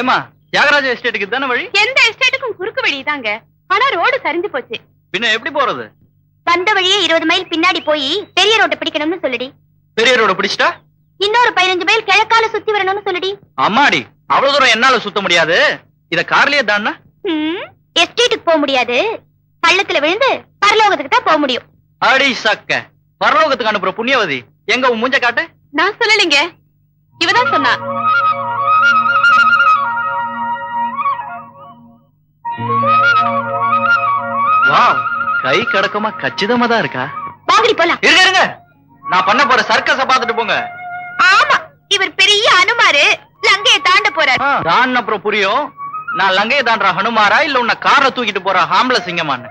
ஏமா தியாகராஜ எஸ்டேட்டுக்கு தானே வழி? எந்த எஸ்டேட்டுக்கும் குறுக்கு வழிதாங்க ஆனா ரோடு சரிஞ்சு போச்சு. பின்ன எப்படி போறது? வந்த வழியே இருபது மைல் பின்னாடி போய் பெரிய ரோட்டை பிடிக்கணும்னு சொல்லுடி. பெரிய ரோட பிடிச்சிட்டா? இன்னொரு பதினஞ்சு மைல் கிழக்கால சுத்தி வரணும்னு சொல்லுடி. அம்மாடி அவ்வளவு தூரம் என்னால சுத்த முடியாது. இத கார்லயே தானா எஸ்டேட்டுக்கு போக முடியாது. பள்ளத்துல விழுந்து பரலோகத்துக்கு தான் போக முடியும். அடி சக்க. பரலோகத்துக்கு அனுப்புற புண்ணியவதி எங்க உன் மூஞ்ச காட்டு? நான் சொல்லலைங்க. இவதான் சொன்னா. வாவ் கை கடக்கமா கச்சிதமா தான் இருக்கா? வாங்கடி போலாம். இருங்க இருங்க. நான் பண்ண போற சர்க்கஸ பாத்துட்டு போங்க. ஆமா இவர் பெரிய அனுமாரு. லங்கையை தாண்ட போறார். தான் அப்புறம் புரியும். நான் லங்கையை தாண்டற ஹனுமாரா? இல்ல உன்னை காரை தூக்கிட்டு போற ஹாம்ல சிங்கமான்னு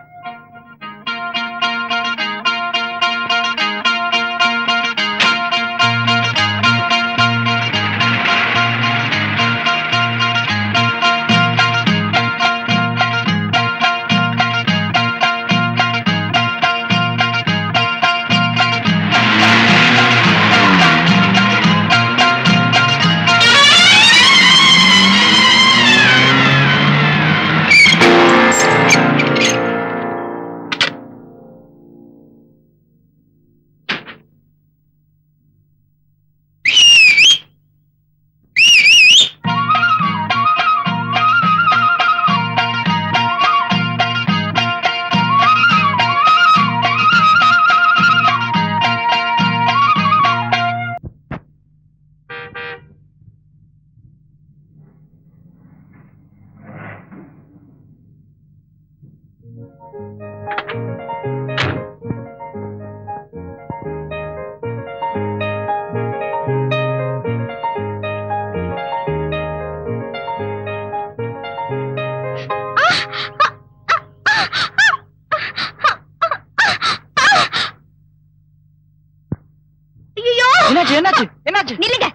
என்னாச்சு என்னாச்சு என்னாச்சு? நில்லுங்க.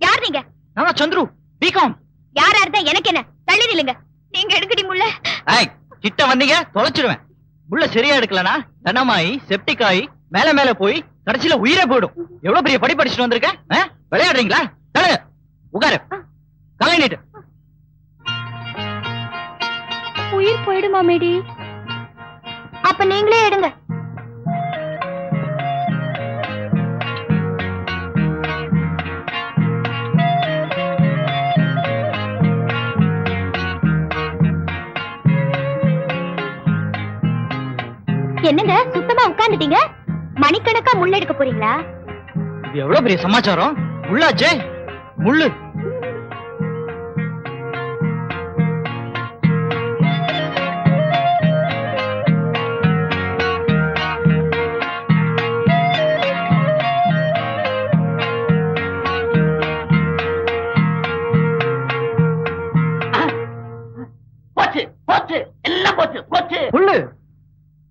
யார் நீங்க? நான் சந்துரு பிகாம் யாரா இருந்தா எனக்கு என்ன? தள்ளி நில்லுங்க. நீங்க எடுக்கடி முள்ள கிட்ட வந்தீங்க தொலைச்சிடுவேன் உள்ள சரியா எடுக்கலனா தனமாயி செப்டிக் ஆகி மேல மேல போய் கடைசியில உயிரே போயிடும். எவ்வளவு பெரிய படி படிச்சுட்டு வந்திருக்க? விளையாடுறீங்களா? தலை உட்காரு. கலை நீட்டு. உயிர் போயிடுமா மேடி? அப்ப நீங்களே எடுங்க. என்னங்க? சுத்தமா உட்கார்ந்துட்டீங்க? மணிக்கணக்கா முள்ள எடுக்க போறீங்களா? இது எவ்வளவு பெரிய சமாச்சாரம்? முள்ளாச்சே முள்ளு.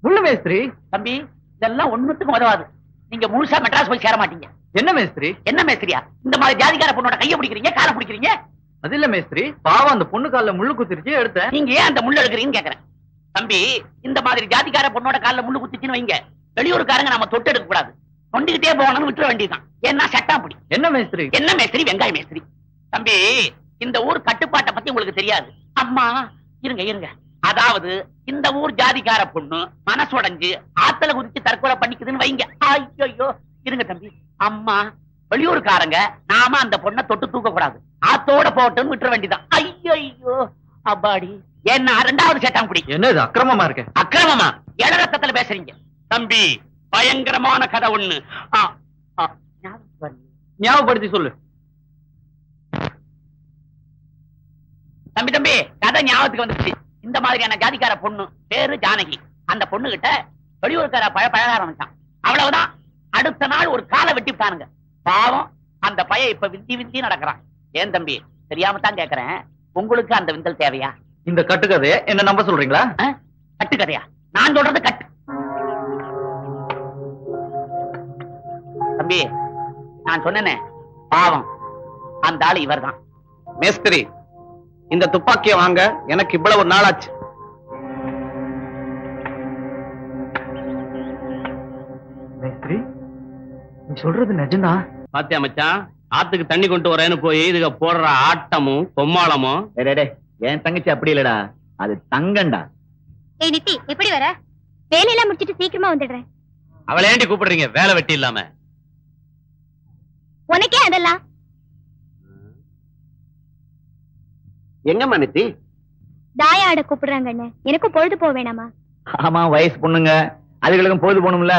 முள்ளு மேஸ்திரி. தம்பி இதெல்லாம் ஒண்ணுத்துக்கும் உதவாது. நீங்க முழுசா மெட்ராஸ் போய் சேர மாட்டீங்க. என்ன மேஸ்திரி? என்ன மேஸ்திரியா? இந்த மாதிரி ஜாதிகார பொண்ணோட கைய பிடிக்கிறீங்க காலை பிடிக்கிறீங்க? அது இல்ல மேஸ்திரி. பாவம் அந்த பொண்ணு கால்ல முள்ளு குத்திருச்சு எடுத்தேன். நீங்க ஏன் அந்த முள்ள எடுக்கிறீங்கன்னு கேக்குறேன். தம்பி இந்த மாதிரி ஜாதிகார பொண்ணோட கால்ல முள்ளு குத்திச்சுன்னு வைங்க. வெளியூருக்காரங்க நம்ம தொட்டு எடுக்க கூடாது. கொண்டுகிட்டே போகணும்னு விட்டுற வேண்டியதுதான். ஏன்னா சட்டம் அப்படி. என்ன மேஸ்திரி? என்ன மேஸ்திரி? வெங்காய மேஸ்திரி. தம்பி இந்த ஊர் கட்டுப்பாட்டை பத்தி உங்களுக்கு தெரியாது. அம்மா இருங்க இருங்க. அதாவது இந்த ஊர் ஜாதிகார பொண்ணு மனசுடைஞ்சு ஆத்தல குதிச்சு தற்கொலை பண்ணிக்குதுன்னு வைங்க. ஐயோ இருங்க தம்பி. அம்மா வெளியூர்காரங்க நாம அந்த பொண்ணை தொட்டு தூக்க கூடாது ஆத்தோட போட்டுன்னு விட்டுற வேண்டியதான் ஐயோ அப்பாடி. என்ன ரெண்டாவது சட்டம் குடி. என்ன அக்கிரமமா இருக்கு? அக்கிரமமா? இளரத்தத்துல பேசுறீங்க? தம்பி பயங்கரமான கதை ஒண்ணு. ஞாபகப்படுத்தி சொல்லு. தம்பி தம்பி கதை ஞாபகத்துக்கு வந்துச்சு இந்த மாதிரியான ஜாதிக்கார பொண்ணு பேரு ஜானகி. அந்த பொண்ணு கிட்ட வெளியூர்கார பழ பழக ஆரம்பிச்சான். அவ்வளவுதான். அடுத்த நாள் ஒரு காலை வெட்டி விட்டானுங்க. பாவம். அந்த பையன் இப்ப விந்தி விந்தி நடக்கிறான். ஏன் தம்பி? தெரியாம தான் கேக்குறேன். உங்களுக்கு அந்த விந்தல் தேவையா? இந்த கட்டுக்கதைய என்ன நம்ப சொல்றீங்களா? ஆ? கட்டு கதையா நான் சொல்றது கட்டு. தம்பி நான் சொன்னேனே. பாவம். அந்த ஆளு இவர்தான். மேஸ்திரி. இந்த துப்பாக்கிய வாங்க எனக்கு இவ்வளவு நாளாச்சு. மேஸ்திரி நீ சொல்றது நிஜம்தான் பாத்தியா மச்சான் ஆத்துக்கு தண்ணி கொண்டு வரேன்னு போய் இதுக போடுற ஆட்டமும் கொம்மாளமும் டேய், டேய், டேய், என் தங்கச்சி அப்படி இல்லடா அது தங்கண்டா ஏய் நித்தி எப்படி வர? வேலையெல்லாம் முடிச்சிட்டு சீக்கிரமா வந்துடுறேன். அவளை ஏண்டி கூப்பிடுறீங்க? வேலை வெட்டி இல்லாம. உனக்கே அதெல்லாம். எங்கம்மா நித்தி? தாய ஆட கூப்பிடுறாங்க அண்ணே எனக்கும் பொழுது போக வேணாமா? ஆமா வயசு பொண்ணுங்க. அதுகளுக்கும் பொழுது போகணும்ல.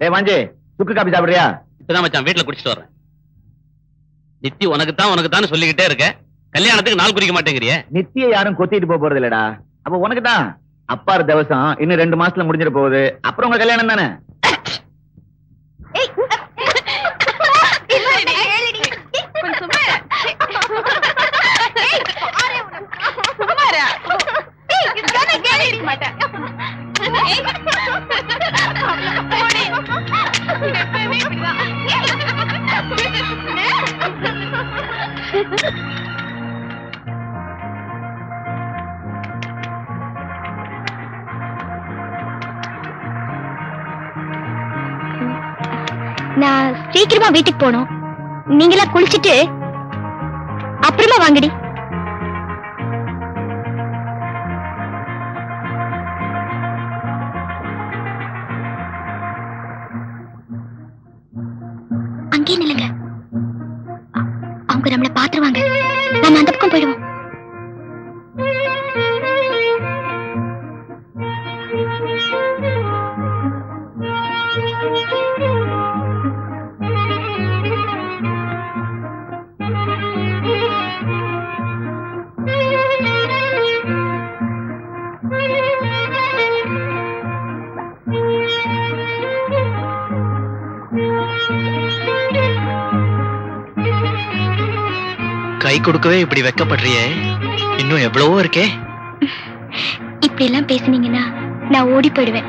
ஏய் வாஞ்சி சுக்கு காப்பி சாப்பிடுறியா? இப்பதான் மச்சான் வீட்டுல குடிச்சிட்டு வர்றேன். நித்தி உனக்கு தான் உனக்கு தான் சொல்லிக்கிட்டே இருக்க. கல்யாணத்துக்கு நாள் குறிக்க மாட்டேங்கிறியே. நித்திய யாரும் கொத்திட்டு போக போறது இல்லடா அப்ப உனக்கு தான் அப்பாரு திவசம் இன்னும் ரெண்டு மாசத்துல முடிஞ்சிட போகுது. அப்புறம் உங்க கல்யாணம் தானே? நான் சீக்கிரமா வீட்டுக்கு போகணும். நீங்களா குளிச்சுட்டு அப்புறமா வாங்கடி. அங்கே நில்லுங்க. அவங்க நம்மளை பாத்துருவாங்க நம்ம அந்த கை கொடுக்கவே இப்படி வெக்கப்படுறியே? இன்னும் எவ்வளவோ இருக்கே. இப்படி எல்லாம் பேசுனீங்கன்னா நான் ஓடி போயிடுவேன்.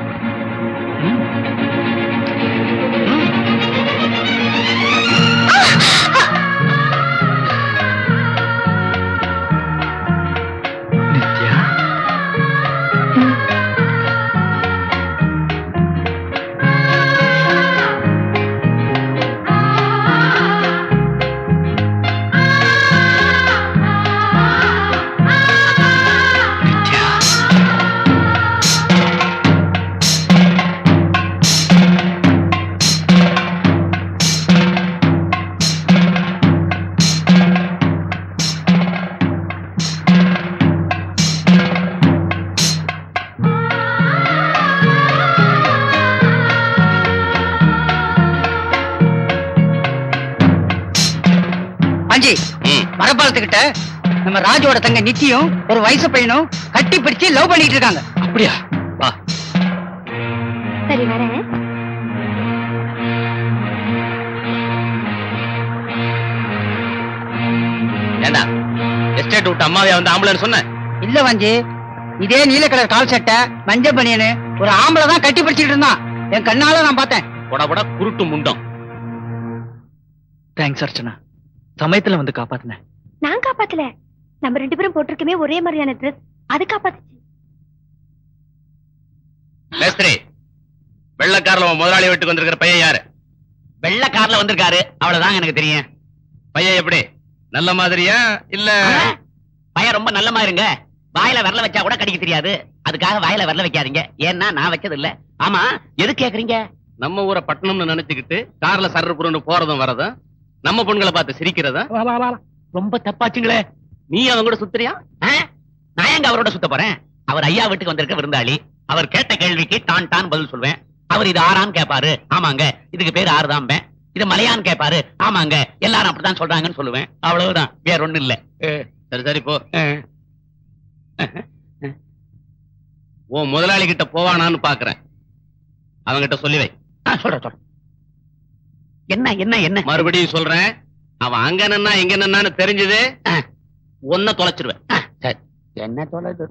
அஞ்சி ம். மரப்பாலத்துக்கிட்ட நம்ம ராஜோட தங்க நித்தியும் ஒரு வயசு பையனும் கட்டி பிடிச்சு லவ் பண்ணிட்டு இருக்காங்க. அப்படியா? வா. சரி வரேன். ஏண்டா? எஸ்டேட் விட்டு அம்மாவையா வந்து ஆம்பளைன்னு சொன்ன? இல்ல வஞ்சி இதே நீல கலர் கால் சட்டை மஞ்சள் பனியனு ஒரு ஆம்பளை தான் கட்டி பிடிச்சிட்டு இருந்தான். என் கண்ணால நான் பார்த்தேன். போட போட குருட்டு முண்டம். தேங்க்ஸ் அர்ச்சனா. சமயத்துல வந்து காப்பாத்தினேன் நான் காப்பாத்தல. நம்ம ரெண்டு பேரும் போட்டிருக்கமே ஒரே மாதிரியான ட்ரெஸ் அது காப்பாத்துச்சு. மேஸ்திரி வெள்ளக்காரில் முதலாளி வீட்டுக்கு வந்திருக்கிற பையன் யாரு? வெள்ள கார்ல வந்திருக்காரு. அவ்வளவுதாங்க எனக்கு தெரியும். பையன் எப்படி? நல்ல மாதிரியா? இல்ல? பையன் ரொம்ப நல்ல மாதிரிங்க. வாயில விரல வச்சா கூட கடிக்க தெரியாது. அதுக்காக வாயில விரல வைக்காதீங்க. ஏன்னா நான் வச்சது இல்ல ஆமா எது கேக்குறீங்க? நம்ம ஊரை பட்டணம்னு நினைச்சுக்கிட்டு கார்ல சர்ரு புருன்னு போறதும் வரதும் நம்ம பொண்களை பார்த்து சிரிக்கிறதும் ரொம்ப தப்பாச்சுங்களே. நீ அவங்க கூட சுத்துறியா? நான் எங்க அவரோட சுத்த போறேன்? அவர் ஐயா வீட்டுக்கு வந்திருக்க விருந்தாளி. அவர் கேட்ட கேள்விக்கு டான் டான் பதில் சொல்வேன். அவர் இது ஆறான்னு கேட்பாரு ஆமாங்க. இதுக்கு பேர் ஆறுதான் இது மலையான்னு கேட்பாரு ஆமாங்க. எல்லாரும் அப்படித்தான் சொல்றாங்கன்னு சொல்லுவேன். அவ்வளவுதான். வேற ஒண்ணும் இல்ல. சரி சரி போ. உன் முதலாளி கிட்ட போவானான்னு பாக்குறேன். அவங்கிட்ட சொல்லி வை. சொல்றேன் சொல்றேன். என்ன என்ன என்ன? மறுபடியும் சொல்றேன். அவன் அங்க நின்னா இங்க நின்னான்னு தெரிஞ்சது. ஒன்ன தொலைச்சிருவேன். என்ன தொலைது